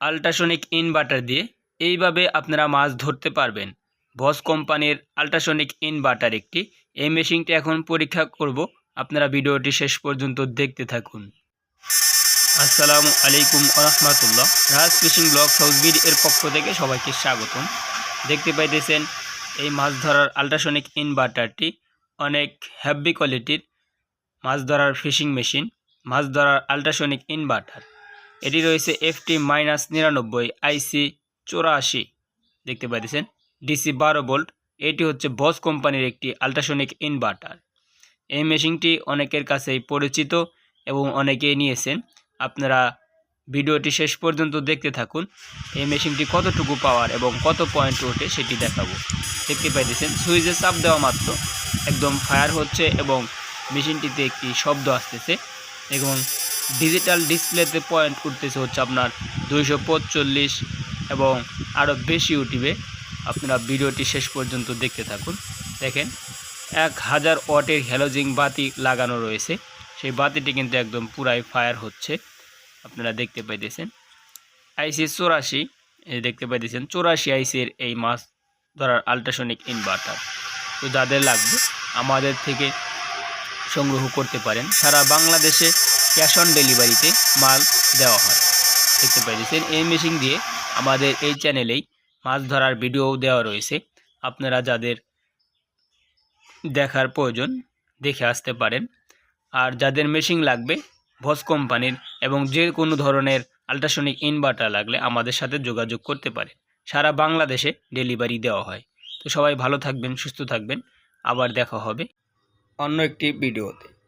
Ultrasonic inverter দিয়ে এইভাবে আপনারা মাছ ধরতে পারবেন। বস কোম্পানির আল্ট্রাসনিক ইনভার্টার একটি। এই মেশিনটি এখন পরীক্ষা করব। আপনারা ভিডিওটি শেষ পর্যন্ত দেখতে থাকুন। আসসালামু আলাইকুম রহমতুল্লাহ রাজ ফিশিং ব্লগ হাউসবির এর পক্ষ থেকে সবাইকে স্বাগতম। দেখতে পাইতেছেন এই মাছ ধরার আল্ট্রাসনিক ইনভার্টারটি অনেক হ্যাভি কোয়ালিটির মাছ ধরার ফিশিং মেশিন, মাছ ধরার আল্ট্রাসনিক ইনভার্টার। এটি রয়েছে এফটি মাইনাস নিরানব্বই আইসি চৌরাশি। দেখতে পাইতেছেন ডিসি বারো ভোল্ট। এটি হচ্ছে বস কোম্পানির একটি আল্ট্রাসনিক ইনভার্টার এই মেশিনটি অনেকের কাছেই পরিচিত এবং অনেকেই নিয়েছেন। আপনারা ভিডিওটি শেষ পর্যন্ত দেখতে থাকুন। এই মেশিনটি কতটুকু পাওয়ার এবং কত পয়েন্ট ওঠে সেটি দেখাবো। দেখতে পাইতেছেন, সুইচে চাপ দেওয়া মাত্র। একদম ফায়ার হচ্ছে এবং মেশিনটিতে একটি শব্দ আসতেছে এবং ডিজিটাল ডিসপ্লেতে পয়েন্ট উঠতেছে হচ্ছে আপনার দুইশো এবং আরও বেশি উঠিবে। আপনারা ভিডিওটি শেষ পর্যন্ত দেখতে থাকুন। দেখেন, এক হাজার ওয়াটের হ্যালোজিং বাতি লাগানো রয়েছে। সেই বাতিটি কিন্তু একদম পুরাই ফায়ার হচ্ছে। আপনারা দেখতে পাইতেছেন। আইসি চৌরাশি দেখতে পাইতেছেন, চৌরাশি আইসির এই মাছ ধরার আল্ট্রাসনিক ইনভার্টার তো যাদের লাগবে, আমাদের থেকে সংগ্রহ করতে পারেন। সারা বাংলাদেশে ক্যাশ অন ডেলিভারিতে মাল দেওয়া হয়। দেখতে পাইতেছেন এই মেশিন দিয়ে আমাদের এই চ্যানেলেই মাছ ধরার ভিডিও দেওয়া রয়েছে। আপনারা যাদের দেখার প্রয়োজন দেখে আসতে পারেন। আর যাদের মেশিন লাগবে ভস কোম্পানির এবং যে কোনো ধরনের আল্ট্রাসনিক ইনভার্টার লাগলে আমাদের সাথে যোগাযোগ করতে পারে সারা বাংলাদেশে ডেলিভারি দেওয়া হয়। তো সবাই ভালো থাকবেন, সুস্থ থাকবেন। আবার দেখা হবে অন্য একটি ভিডিওতে।